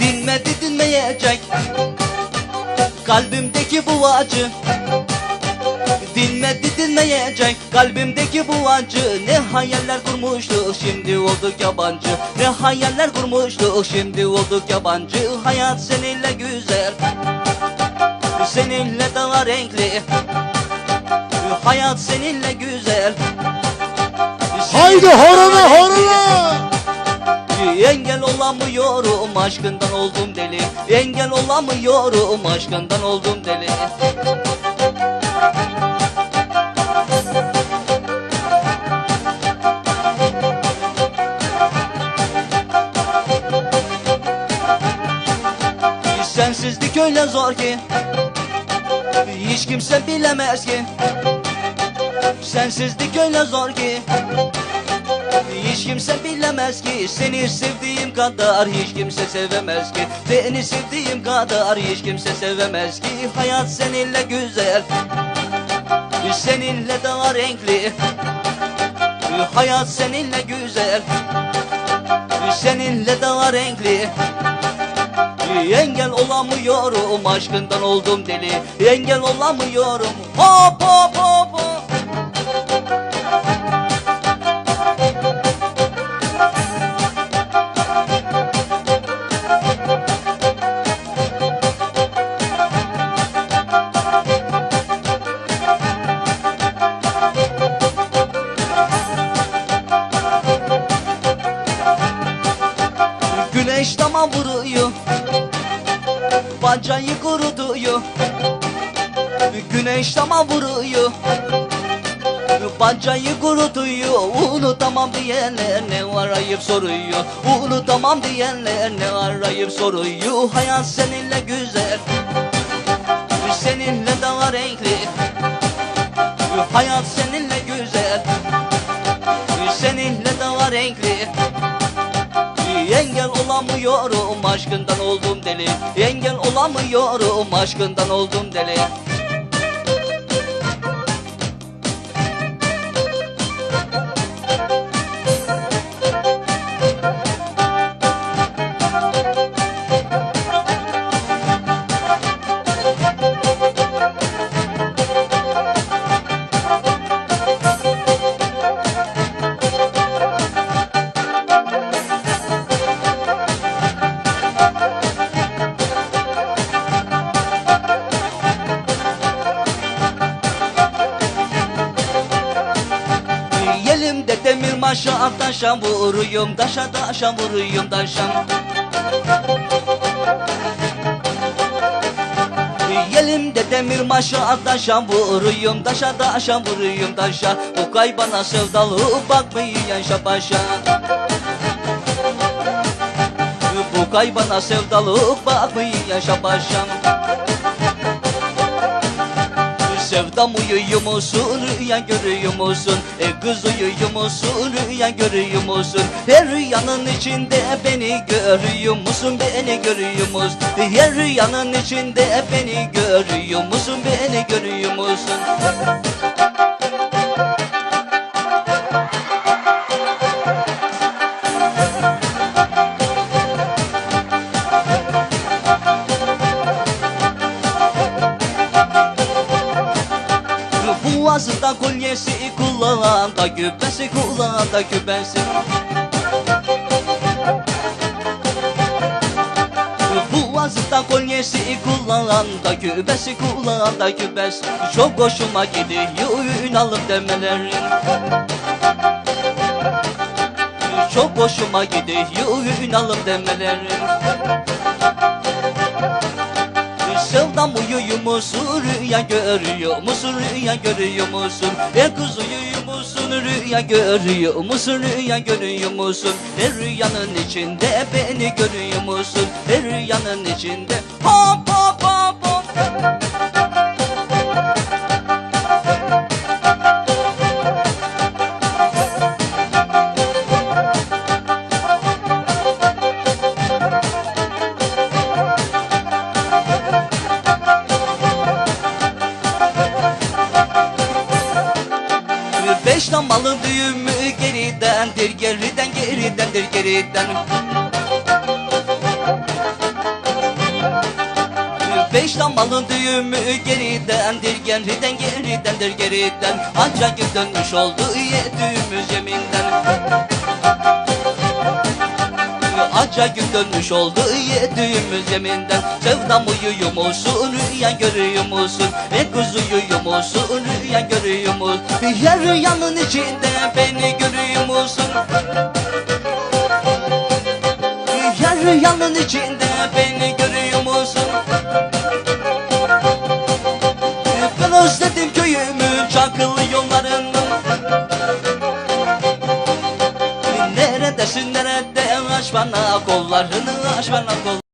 Dinmedi dinmeyecek. Kalbimdeki bu acı Dinmeyecek Kalbimdeki bu acı. Ne hayaller kurmuştuk şimdi olduk yabancı. Ne hayaller kurmuştuk şimdi olduk yabancı. Hayat seninle güzel Seninle daha renkli. Hayat seninle güzel. Haydi horona horona. Engel olamıyorum aşkından oldum deli. Engel olamıyorum aşkından oldum deli Sensizlik öyle zor ki? Hiç kimse bilemez ki. Sensizlik öyle zor ki? Hiç kimse bilemez ki. Seni sevdiğim kadar hiç kimse sevemez ki. Seni sevdiğim kadar hiç kimse sevemez ki. Hayat seninle güzel. Seninle daha renkli. Hayat seninle güzel. Seninle daha renkli Engel olamıyorum aşkından oldum deli. Engel olamıyorum. Hop hop hop Güneş tamam vuruyor Bacayı kurutuyor. Güneş tamam vuruyor. Bacayı kurutuyor. Unutamam diyenler ne var ayıp soruyor. Unutamam diyenler ne var ayıp soruyor. Hayat seninle güzel. Seninle aşkından oldum deli. Engel olamıyorum aşkından oldum deli Elimde demir maşa taşa vuruyorum Taşa taşa vuruyorum taşa. Elimde demir maşa taşa vuruyorum Taşa taşa vuruyorum taşa. Bu kaybana sevdalı bakmayan şapaşa. Bu kaybana sevdalı bakmayan şapaşa Sevdam uyuyor musun, rüya görüyor musun? E kız uyuyor musun, rüya görüyor musun? Her rüyanın içinde beni görüyor musun, beni görüyor musun? Her rüyanın içinde beni görüyor musun, beni görüyor musun? Boğazında kolyesi kullanan da küpesi kullanan da küpesi Boğazında kolyesi kullanan da küpesi kullanan da küpesi Çok hoşuma gidiyor Ünal'ım demelerin Çok hoşuma gidiyor Ünal'ım demelerin musun? Rüya görüyor musun? Rüya görüyor musun? E kız uyuyor musun? Rüya görüyor musun? Rüya görüyor musun? E rüyanın içinde beni görüyor musun? E rüyanın içinde hop hop hop hop Beşten malı düğümü geridendir geriden geridendir geriden. Beş malın düğümü geridendir geriden geridendir geriden. Ancak dönmüş oldu yediğimiz yeminden Ancak gün dönmüş oldu yediğimiz yeminden. Sevdam uyuyor musun rüya görüyor musun E kuzu uyuyor musun rüya görüyor musun Her rüyanın içinde beni görüyor musun? Her rüyanın içinde beni görüyor musun? Ben özledim köyümün çakılı yollarını. Neredesin nerede aç bana kollarını aç bana kollarını